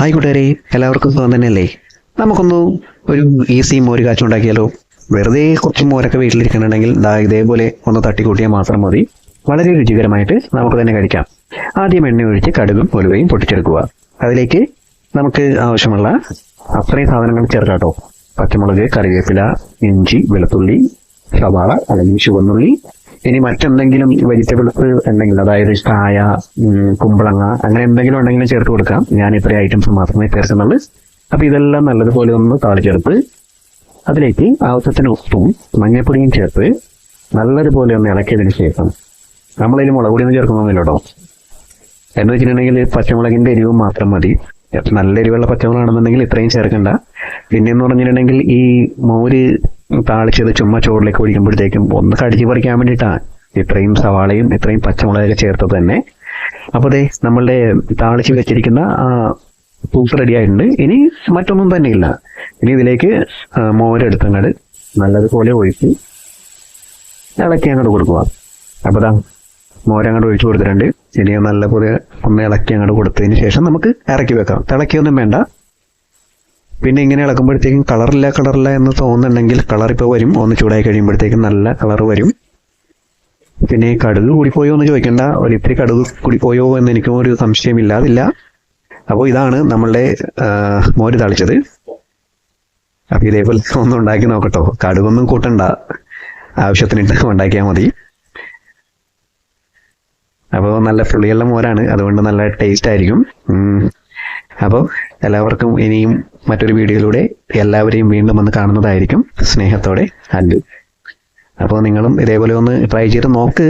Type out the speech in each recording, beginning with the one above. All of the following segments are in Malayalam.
ഹായ് കൂട്ടുകാരെ എല്ലാവർക്കും സുഖം തന്നെയല്ലേ? നമുക്കൊന്ന് ഒരു ഈസി മോര് കാച്ചുണ്ടാക്കിയാലോ? വെറുതെ കുറച്ച് മോരൊക്കെ വീട്ടിലിരിക്കണമെങ്കിൽ ദാ ഇതേപോലെ ഒന്ന് തട്ടിക്കൂട്ടിയാൽ മാത്രം മതി. വളരെ രുചികരമായിട്ട് നമുക്ക് തന്നെ കഴിക്കാം. ആദ്യം എണ്ണ ഒഴിച്ച് കടുകും ഒലുവയും പൊട്ടിച്ചെടുക്കുക. അതിലേക്ക് നമുക്ക് ആവശ്യമുള്ള അത്രയും സാധനങ്ങൾ ചേർക്കാട്ടോ. പച്ചമുളക് കറിവേപ്പില ഇഞ്ചി വെളുത്തുള്ളി സവാള അല്ലെങ്കിൽ ചുവന്നുള്ളി ഇനി മറ്റെന്തെങ്കിലും വെജിറ്റബിൾസ് എന്തെങ്കിലും അതായത് കായ കുമ്പളങ്ങ അങ്ങനെ എന്തെങ്കിലും ഉണ്ടെങ്കിലും ചേർത്ത് കൊടുക്കാം. ഞാൻ ഇത്രയും ഐറ്റംസ് മാത്രമേ ചേർക്കുന്നുള്ളൂ. അപ്പൊ ഇതെല്ലാം നല്ലതുപോലെ ഒന്ന് താളിച്ചെടുത്ത് അതിലേക്ക് ആവശ്യത്തിന് ഉപ്പും മഞ്ഞപ്പൊടിയും ചേർത്ത് നല്ലതുപോലെ ഒന്ന് ഇളക്കിയതിന് ശേഷം നമ്മളതിൽ മുളക് പൊടിയൊന്നും ചേർക്കുന്നൊന്നുമില്ല കേട്ടോ. എന്ന് വെച്ചിട്ടുണ്ടെങ്കിൽ പച്ചമുളകിന്റെ എരിവ് മാത്രം മതി. നല്ല എരിവുള്ള പച്ചമുളകാണെന്നുണ്ടെങ്കിൽ ഇത്രയും ചേർക്കണ്ട. പിന്നെ എന്ന് പറഞ്ഞിട്ടുണ്ടെങ്കിൽ ഈ മോര് താളിച്ചത് ചുമ്മാ ചോറിലേക്ക് ഒഴിക്കുമ്പോഴത്തേക്കും ഒന്ന് കടിച്ചു പറിക്കാൻ വേണ്ടിയിട്ടാണ് ഇത്രയും സവാളയും ഇത്രയും പച്ചമുളകൊക്കെ ചേർത്തത് തന്നെ. അപ്പോൾ ദേ നമ്മളുടെ താളിച്ച് വെച്ചിരിക്കുന്ന പൂസ് റെഡി ആയിട്ടുണ്ട്. ഇനി മറ്റൊന്നും തന്നെ ഇല്ല. ഇനി ഇതിലേക്ക് മോരെടുത്തങ്ങട് നല്ലതുപോലെ ഒഴിച്ച് ഇളക്കി അങ്ങോട്ട് കൊടുക്കുക. അപ്പോൾ ദാ മോരങ്ങോട്ട് ഒഴിച്ചു കൊടുത്തിട്ടുണ്ട്. ഇനി നല്ലപോലെ ഒന്ന് ഇളക്കി അങ്ങോട്ട് കൊടുത്തതിന് ശേഷം നമുക്ക് ഇറക്കി വെക്കാം. തിളക്കിയൊന്നും വേണ്ട. പിന്നെ ഇങ്ങനെ ഇളക്കുമ്പോഴത്തേക്കും കളറില്ല കളറില്ല എന്ന് തോന്നുന്നുണ്ടെങ്കിൽ കളർ ഇപ്പോൾ വരും. ഒന്ന് ചൂടായി കഴിയുമ്പോഴത്തേക്കും നല്ല കളർ വരും. പിന്നെ കടുക് കൂടിപ്പോയോ എന്ന് ചോദിക്കേണ്ട. ഒരു ഇത്തിരി കടുക് കൂടിപ്പോയോ എന്ന് എനിക്കും ഒരു സംശയമില്ലാതില്ല അപ്പോൾ ഇതാണ് നമ്മളുടെ മോര് തളിച്ചത്. അപ്പോൾ ഇതേപോലെ ഒന്ന് ഉണ്ടാക്കി നോക്കട്ടോ. കടുകൊന്നും കൂട്ടണ്ട. ആവശ്യത്തിനിട്ട് ഉണ്ടാക്കിയാൽ മതി. അപ്പോൾ നല്ല പുളിയുള്ള മോരാണ്. അതുകൊണ്ട് നല്ല ടേസ്റ്റ് ആയിരിക്കും. അപ്പോൾ എല്ലാവർക്കും ഇനിയും മറ്റൊരു വീഡിയോയിലൂടെ എല്ലാവരെയും വീണ്ടും വന്ന് കാണുന്നതായിരിക്കും സ്നേഹത്തോടെ അല്ലു. അപ്പോൾ നിങ്ങളും ഇതേപോലെ ഒന്ന് ട്രൈ ചെയ്ത് നോക്ക്.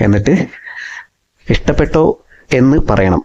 എന്നിട്ട് ഇഷ്ടപ്പെട്ടോ എന്ന് പറയണം.